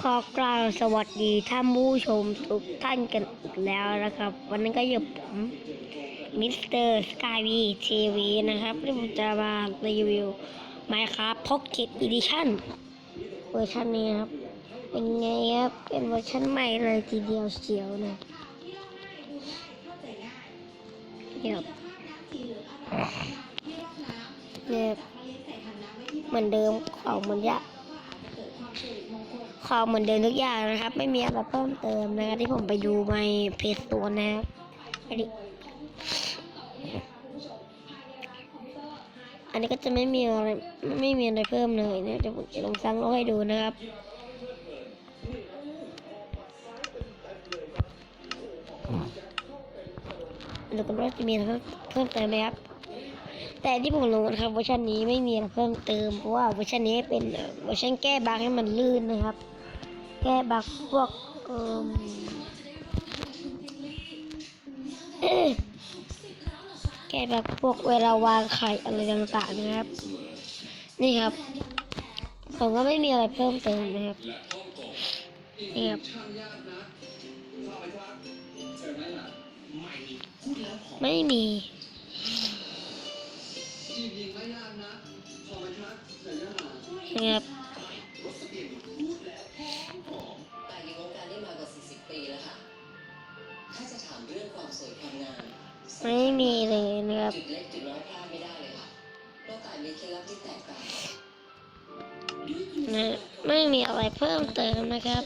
ขอกล่าวสวัสดีท่านผู้ชมทุกท่านกันอีกแล้วนะครับ วันนี้ก็อยู่ผมมิสเตอร์สกายวีทีวีนะครับที่ผมจะมารีวิว Minecraft Pocket Edition เวอร์ชันนี้ครับ เป็นไงครับ เป็นเวอร์ชันใหม่เลยทีเดียวเชียวนะเดี๋ยวเนี่ยเหมือนเดิมของมือนยะ ของเหมือนเดิมทุกอย่างนะครับ ไม่มีอะไรเพิ่มเติมนะครับที่ผมไปดูในเพจตัวนะครับอันนี้อันนี้ก็จะไม่มีอะไรไม่มีอะไรเพิ่มเลยนะเดี๋ยวผมจะลองสร้างโลกให้ดูนะครับดูกันว่าจะมีอะไรเพิ่มเติมไหมครับแต่ที่ผมลงนะครับเวอร์ชันนี้ไม่มีอะไรเพิ่มเติมเพราะว่าเวอร์ชันนี้เป็นเวอร์ชันแก้บั๊กให้มันลื่นนะครับ แก้บักพวกเอ่มแก้บั๊กพวกเวลาวางไข่อะไรต่างๆนะครับ นี่ครับ ผมก็ไม่มีอะไรเพิ่มเติมนะครับนี่ครับไม่มีนี่ครับ ปีแล้วค่ะ ถ้าจะถามเรื่องความสวยความงามไม่มีเลยนะครับจุดเล็กจุดน้อยพลาดไม่ได้เลยค่ะเราแต่มีเคล็ดลับที่แตกต่างนะไม่มีอะไรเพิ่มเติมนะครับ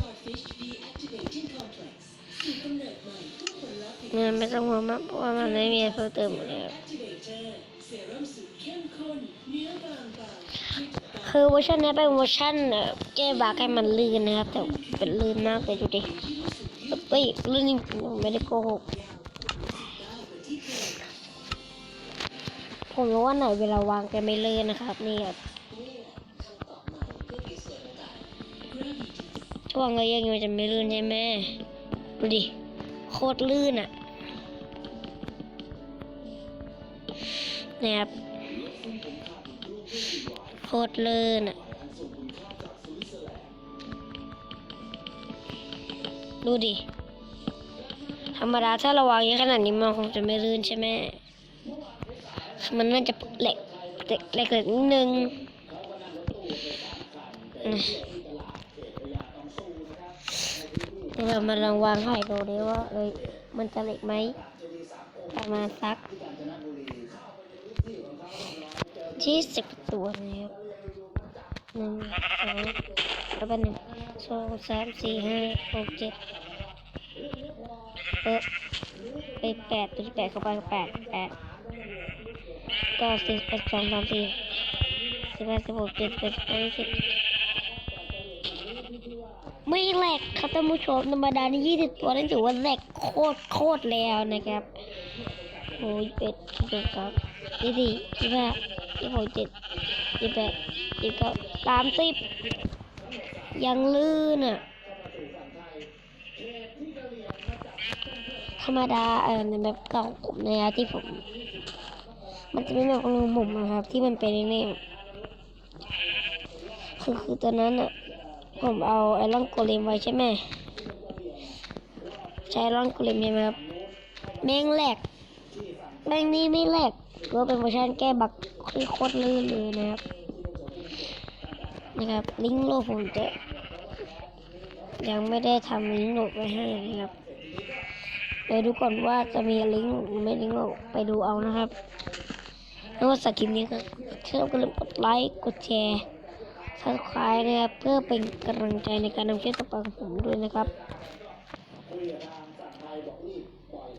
เนี่ยไม่ต้องห่วงมากเพราะว่ามันไม่มีอะไรเพิ่มเติมนะครับคือเวอร์ชันนี้เป็นเวอร์ชันเอ่อแก้บั๊กให้มันลื่นนะครับ แต่เป็นลื่นมากเลยดูดิ เฮ้ยลื่นจริงๆผมไม่ได้โกหกผมรู้ว่าไหนเวลาวางแกไม่เลื่นนะครับ นี่ครับช่วงเยยังมันจะไม่ลื่นใช่ไหมดูดิ โคตรลื่นอะนะครับโคตรลื่นอะ ดูดิ ธรรมดาถ้าเราวางเยอะขนาดนี้มันคงจะไม่ลื่นใช่ไหมมันน่าจะเหล็กเหล็กเหล็กนิดนึงเรามาลองวางไข่ดูดิว่าเอ้ยมันจะเหล็กไหมประมาณสักยี่สิบตัวนะครับหนึ่งสองแล้วเป็นหนึ่งสองสามสี่ห้าหกเจ็ด ไปแปดตัวที่แปดเข้าไปแปดแปดเก้าสิบเอ็ดสองสามสี่สิบห้าสิบหกเจ็ดแปดสิบไม่แหลกครับท่านผู้ชมธรรมดานี่ยี่สิบตัวนั่นถือว่าแหลกโคตรโคตรแล้วนะครับโอ้ยเป็ดยี่สิบสองยี่สี่ยี่ห้ายี่หกเจ็ดยี่แปดยี่เก้าสามสิบยังลื่นอะ รรมดาเออในแบบเก่าผมนะครับที่ผม มันจะไม่แบบของผมนะครับ ที่มันเป็นนี่คือคือตัวนั้นอะผมเอาไอรอนโกเลมไว้ใช่ไหมใช้ไอรอนโกเลมใช่ไหมครับแม่งแหลกแม่งนี่ไม่แหลกก็เป็นเวอร์ชันแก้บักคือโคตรลื่นเลยนะครับนะครับลิงก์โลผมจะยังไม่ได้ทำลิงก์โลไว้ให้นะครับ เดี๋ยวดูก่อนว่าจะมีลิงก์หรือไม่ลิงก์ไปดูเอานะครับแล้ว่าสักคลิปนี้ก็ชอบก็ลืมกดไลค์กดแชร์ซับสไครต์นะครับเพื่อเป็นกำลังใจในการนำคลิปต่อไปของผมด้วยนะครับ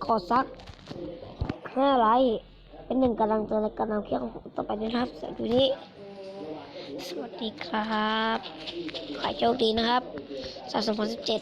ขอสักห้าไลค์เป็นหนึ่งกำลังใจในการนำคลิปของผมต่อไปด้ครับสำหรับวันนี้สวัสดีครับ ขอโชคดีนะครับสามสิบเจ็ด